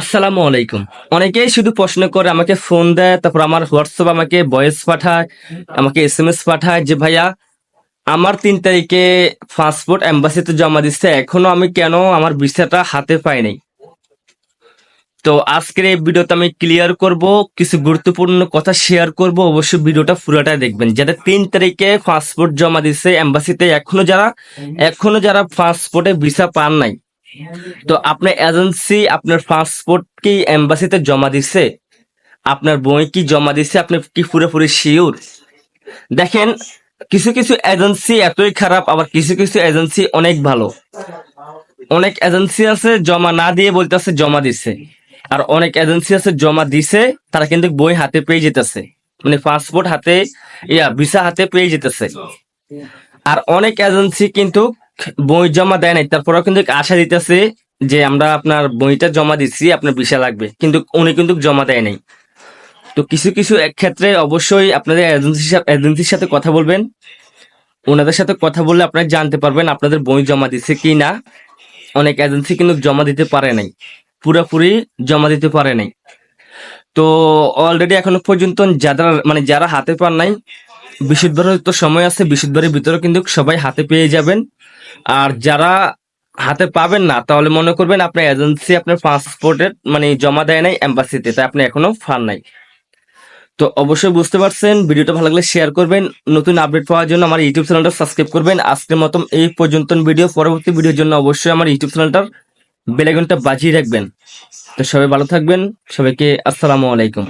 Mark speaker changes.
Speaker 1: আসসালামু আলাইকুম। অনেকেই শুধু প্রশ্ন করে আমাকে ফোন দেয়, তারপর আমার হোয়াটসঅ্যাপ আমাকে ভয়েস পাঠায়, আমাকে এস এম এস পাঠায় যে, ভাইয়া, আমার তিন তারিখে পাসপোর্ট এম্বাসিতে জমা দিচ্ছে এখনও আমি কেন আমার ভিসাটা হাতে পাই নাই? তো আজকের এই ভিডিওতে আমি ক্লিয়ার করব, কিছু গুরুত্বপূর্ণ কথা শেয়ার করব, অবশ্যই ভিডিওটা পুরোটাই দেখবেন। যাদের তিন তারিখে পাসপোর্ট জমা দিচ্ছে এম্বাসিতে এখনও যারা এখনও যারা পাসপোর্টে ভিসা পান নাই তো আপনার এজেন্সি, আপনার পাসপোর্ট কি এম্বাসিতে জমা দিচ্ছে আপনার বই কি জমা দিচ্ছে আপনি কি পুরোপুরি শিওর দেখেন, কিছু কিছু এজেন্সি এতই খারাপ, আবার কিছু কিছু এজেন্সি অনেক ভালো। অনেক এজেন্সি আছে, জমা না দিয়ে বলতেছে জমা দিছে। আর অনেক এজেন্সি আছে, জমা দিছে, তারা কিন্তু বই হাতে পেয়ে যেতেছে। মানে পাসপোর্ট হাতে, ইয়া ভিসা হাতে পেয়ে যেতেছে। আর অনেক এজেন্সি কিন্তু বই জমা দেয় নাই, তারপরেও কিন্তু আশা দিতেছে যে আমরা আপনার বইটা জমা দিচ্ছি, আপনার ভিসা লাগবে। কিন্তু উনি কিন্তু জমা দেয় নাই। তো কিছু কিছু ক্ষেত্রে অবশ্যই আপনাদের এজেন্সির এজেন্সির সাথে কথা বলবেন। ওনাদের সাথে কথা বললে আপনারা জানতে পারবেন আপনাদের বই জমা দিচ্ছে কি না। অনেক এজেন্সি কিন্তু জমা দিতে পারে নাই। পুরোপুরি জমা দিতে পারে নাই। তো অলরেডি এখনও পর্যন্ত যারা মানে যারা হাতে পান নাই বিশুদ্ধবারের তো সময় আছে বিশুদ্ধবারের ভিতরে কিন্তু সবাই হাতে পেয়ে যাবেন। আর যারা হাতে পাবেন না, তাহলে মনে করবেন আপনার এজেন্সি আপনার পাসপোর্টের মানে জমা দেয় নাই এম্বাসিতে তাই আপনি এখনও ফান নাই। তো অবশ্যই বুঝতে পারছেন, ভিডিওটা ভালো লাগলে শেয়ার করবেন, নতুন আপডেট পাওয়ার জন্য আমার ইউটিউব চ্যানেলটা সাবস্ক্রাইব করবেন। আজকের মতন এই পর্যন্ত ভিডিও পরবর্তী ভিডিওর জন্য অবশ্যই আমার ইউটিউব চ্যানেলটার বেলাইকনটা বাজিয়ে রাখবেন। তো সবাই ভালো থাকবেন, সবাইকে আসসালামু আলাইকুম।